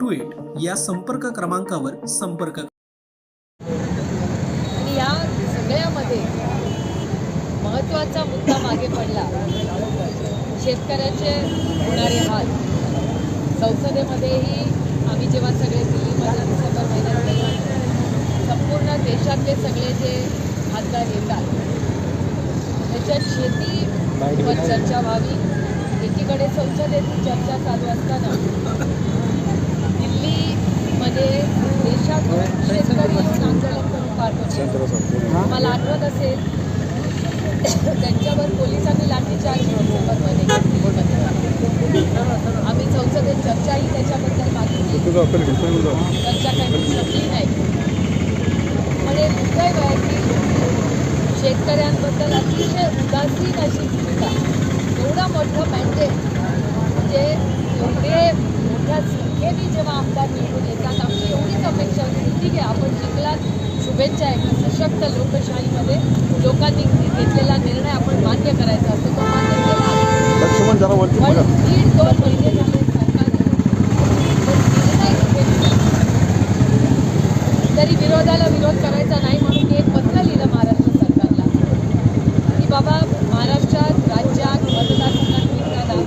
two eight या संपर्क क्रमांकावर संपर्क आणि या सगळ्यामध्ये महत्त्वाचा मुद्दा मागे पडला. शेतकऱ्याचे होणारे हाल. संसदेमध्येही आम्ही जेव्हा सगळे दिल्लीमध्ये डिसेंबर महिन्यात संपूर्ण देशातले सगळे जे खासदार येतात त्याच्यात शेतीवर चर्चा व्हावी एकीकडे संसदेची चर्चा चालू असताना दिल्लीमध्ये देशातून शेतकरी येऊन आंदोलन करून पाहत होते मला आठवत असेल त्यांच्यावर पोलिसांनी लाठीचार्ज. आम्ही संसदेत चर्चाही त्याच्याबद्दल मागितली चर्चा काही शकली नाही. म्हणजे दुर्दैव आहे की शेतकऱ्यांबद्दल अतिशय उदासीन अशी भूमिका. एवढा मोठं मॅन्डेट म्हणजे एवढे मोठ्या संख्येने जेव्हा आमदार निवडून येतात आमची एवढीच अपेक्षा होती ठीक आहे आपण जिंकलात. शुभेच्छा एका सशक्त लोकशाहीमध्ये. लोकांनी घेतलेला निर्णय आपण मान्य करायचा असतो तो मान्य केला. पण दीड दोन महिने झाले सरकारने. तरी विरोधाला विरोध करायचा नाही म्हणून मी एक पत्र लिहिलं महाराष्ट्र सरकारला की बाबा महाराष्ट्रात राज्यात मतदारसंघात फिरताना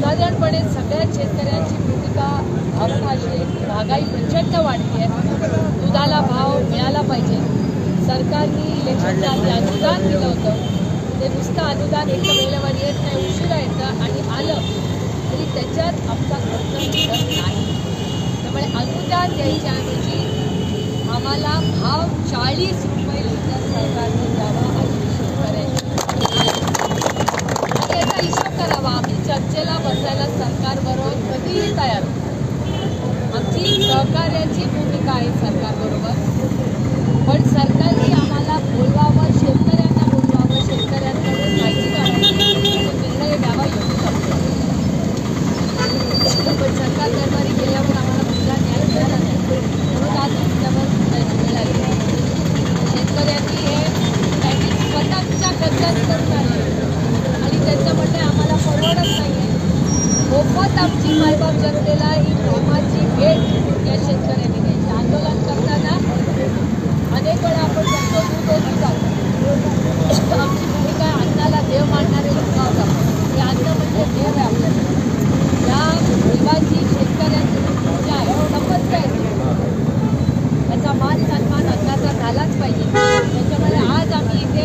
साधारणपणे सगळ्या शेतकऱ्यांची भूमिका भावना अशी आहे की महागाई प्रचंड वाढली आहे. दुधाला भाव मिळाला पाहिजे. सरकारने इलेक्शनच्या आधी अनुदान दिलं होतं. ते नुसतं अनुदान एका वेळेवर येत नाही उशिरा येतं आणि आलं तरी त्याच्यात आमचा खर्च मिळत नाही. त्यामुळे अनुदान द्यायच्याऐवजी आम्हाला भाव चाळीस रुपये लिटर सरकारने द्यावा अशी हिशोब आणि याचा हिशोब करावा. आम्ही चर्चेला बसायला सरकारबरोबर कधीही तयार होतो आमची सहकार्याची भूमिका आहे सरकारबरोबर. पण सरकारने आम्हाला बोलवावं शेतकऱ्यांना बोलवावं शेतकऱ्यांकडून माहिती काढावी निर्णय द्यावा योग्य पण सरकार दरबारी गेल्यावर आम्हाला कुठला न्याय मिळाला नाही. म्हणून आज रस्त्यावर मिळाली शेतकऱ्यांनी हे त्यांनी स्वतःच्या गद्दारी करून आणले आणि त्यांचं आम्हाला परवडत नाही आहे मोफत आमची मायबाप जनतेला ही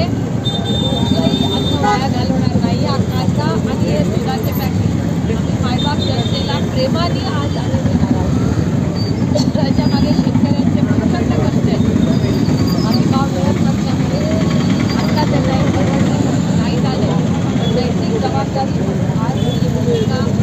त्यामुळे कोणताही घालवणार नाही आत्ताचा आणि हे दुधाचे पॅकेट आम्ही प्रेमाने आज आणून देणार आहोत मागे शेतकऱ्यांचे प्रचंड कष्ट आहेत आम्ही भाव नाही झाले नैतिक जबाबदारी आज